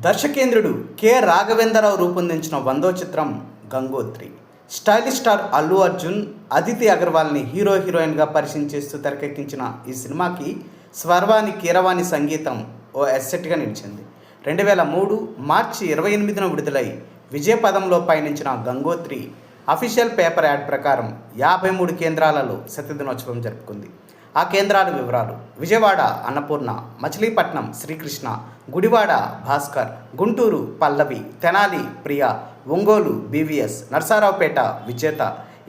దర్శకేంద్రుడు K. Raghavendra Rao రూపొందించిన వందో చిత్రం గంగోత్రి. స్టైలిష్ స్టార్ అల్లు అర్జున్ అదితి అగర్వాల్ని హీరో హీరోయిన్గా పరిచయం చేస్తూ తెరకెక్కించిన ఈ సినిమాకి స్వర్వాణి కీరవాణి సంగీతం ఓ ఎస్సెట్గా నిలిచింది. రెండు వేల మూడు మార్చి ఇరవై ఎనిమిదిన విడుదలై విజయపదంలో పయనించిన గంగోత్రి అఫీషియల్ పేపర్ యాడ్ ప్రకారం యాభై మూడు కేంద్రాలలో శతదినోత్సవం జరుపుకుంది. ఆ కేంద్రాల వివరాలు. Vijayawada Annapurna Machilipatnam Srikrishna Gudivada Bhaskar Guntur Pallavi Tenali Priya Ongole BVS Narasaraopet Vijetha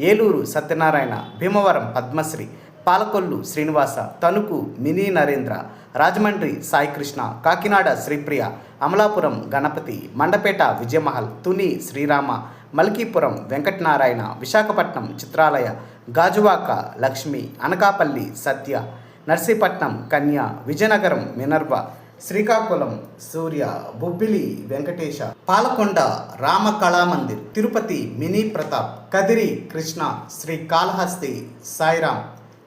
Eluru Satyanarayana Bhimavaram Padmasri Palakollu Srinivasa Tanuku mini Narendra Rajahmundry Saikrishna Kakinada Sripriya Amalapuram Ganapathi Mandapeta Vijayamahal Tuni Srirama Malkipuram Venkatanarayana Visakhapatnam Chitralaya Gajuwaka Lakshmi Anakapalli Satya Narsipatnam Kanya Vizianagaram Minerva Srikakulam Surya Bobbili Venkatesa Palakonda Rama Kalamandir Tirupati mini Pratap Kadiri Krishna Sri Kalahasti Sairam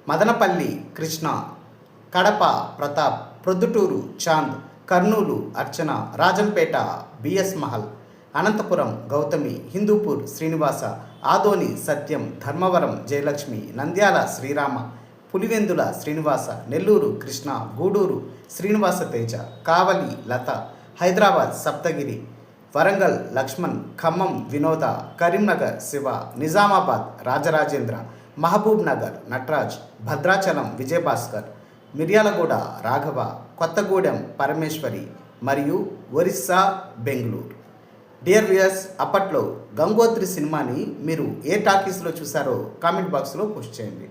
Madanapalle Krishna Kadapa Pratap Proddatur Chand Kurnool Archana Rajampet BS Mahal. Anantapur Gowthami Hindupur Srinivasa Adoni Satyam Dharmavaram Jayalakshmi Nandyal Srirama Pulivendula Srinivasa Nellore Krishna Gudur Srinivasa Teja Kavali Latha Hyderabad Saptagiri Warangal Lakshman Khammam Vinoda Karimnagar Siva Nizamabad Rajarajendra Mahabub Nagar Nataraj Bhadrachalam Vijayabhaskar Miryalaguda Raghava Kothagudem Parameshwari మరియు Orissa Bengaluru. Dear viewers అప్పట్లో గంగోత్రి సినిమాని మీరు ఏ టాకీస్లో చూసారో comment బాక్స్లో post చేయండి.